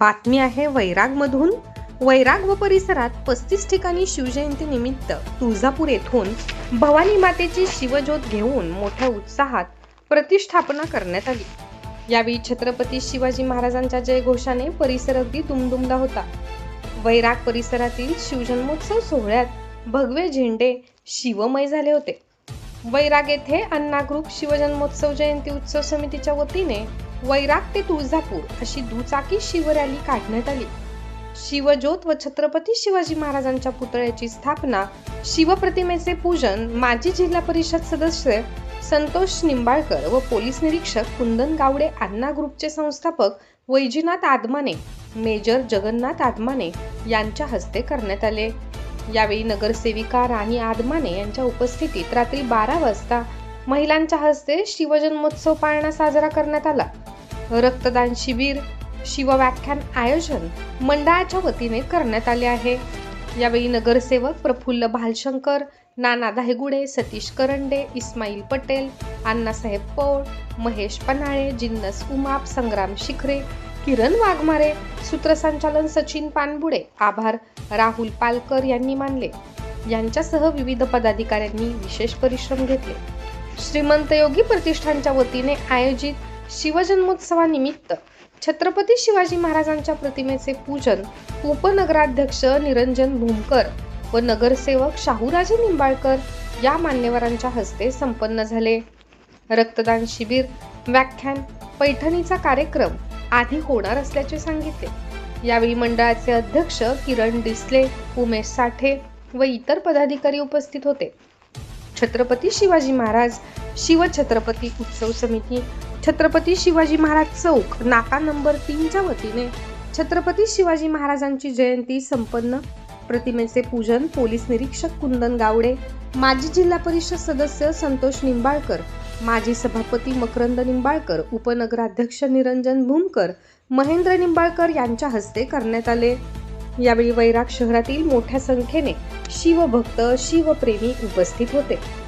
बातमी आहे वैरागमधून. वैराग व परिसरात पस्तीस ठिकाणी शिवजयंती निमित्त तुळजापूर येथून भवानी मातेची शिवज्योत घेऊन मोठ्या उत्साहात प्रतिष्ठापना करण्यात आली. यावेळी छत्रपती शिवाजी महाराजांच्या जयघोषाने परिसर अगदी दुमदुमला होता. वैराग परिसरातील शिवजन्मोत्सव सोहळ्यात भगवे झेंडे शिवमय झाले होते. वैराग येथे अण्णा ग्रुप शिवजन्मोत्सव जयंती उत्सव समितीच्या वतीने वैराग ते तुळजापूर अशी दुचाकी शिवरॅली काढण्यात आली. शिवज्योत व छत्रपती शिवाजी महाराजांच्या पुतळ्याची स्थापना शिवप्रतिमेचे पूजन माजी जिल्हा परिषद सदस्य संतोष निंबाळकर व पोलीस निरीक्षक कुंदन गावडे अण्णा ग्रुपचे संस्थापक वैजीनाथ आदमाने मेजर जगन्नाथ आदमाने यांच्या हस्ते करण्यात आले. यावेळी नगरसेविका राणी आदमाने यांच्या उपस्थितीत रात्री बारा वाजता महिलांच्या हस्ते शिवजन्मोत्सव पाळणा साजरा करण्यात आला. रक्तदान शिबिर शिवव्याख्यान आयोजन मंडळाच्या वतीने करण्यात आले आहे. यावेळी नगरसेवक प्रफुल्ल भालशंकर नाना दाहेगुडे सतीश करंडे इस्माईल पटेल अण्णासाहेब पौळ महेश पन्हाळे जिन्नस उमाप संग्राम शिखरे किरण वाघमारे सूत्रसंचालन सचिन पानबुडे आभार राहुल पालकर यांनी मानले. यांच्यासह विविध पदाधिकाऱ्यांनी विशेष परिश्रम घेतले. श्रीमंत योगी प्रतिष्ठानच्या वतीने आयोजित शिवजन्मोत्सवानिमित्त छत्रपती शिवाजी महाराजांच्या प्रतिमेचे पूजन उपनगराध्यक्ष निरंजन भूमकर व नगरसेवक शाहूराजे निंबाळकर या मान्यवरांच्या हस्ते संपन्न झाले. रक्तदान शिबिर व्याख्यान पैठणीचा कार्यक्रम आधी होणार असल्याचे सांगितले. यावेळी मंडळाचे अध्यक्ष किरण डिसले उमेश साठे व इतर पदाधिकारी उपस्थित होते. छत्रपती शिवाजी महाराज शिवछत्रपती उत्सव समिती छत्रपती शिवाजी महाराज चौक नाका नंबर तीनच्या वतीने. छत्रपती शिवाजी महाराजांची जयंती संपन्न. प्रतिमेचे पूजन पोलीस निरीक्षक कुंदन गावडे माजी जिल्हा परिषद सदस्य संतोष निंबाळकर माजी सभापती मकरंद निंबाळकर उपनगराध्यक्ष निरंजन भूमकर महेंद्र निंबाळकर यांच्या हस्ते करण्यात आले. यावेळी वैराग शहरातील मोठ्या संख्येने शिवभक्त शिवप्रेमी उपस्थित होते.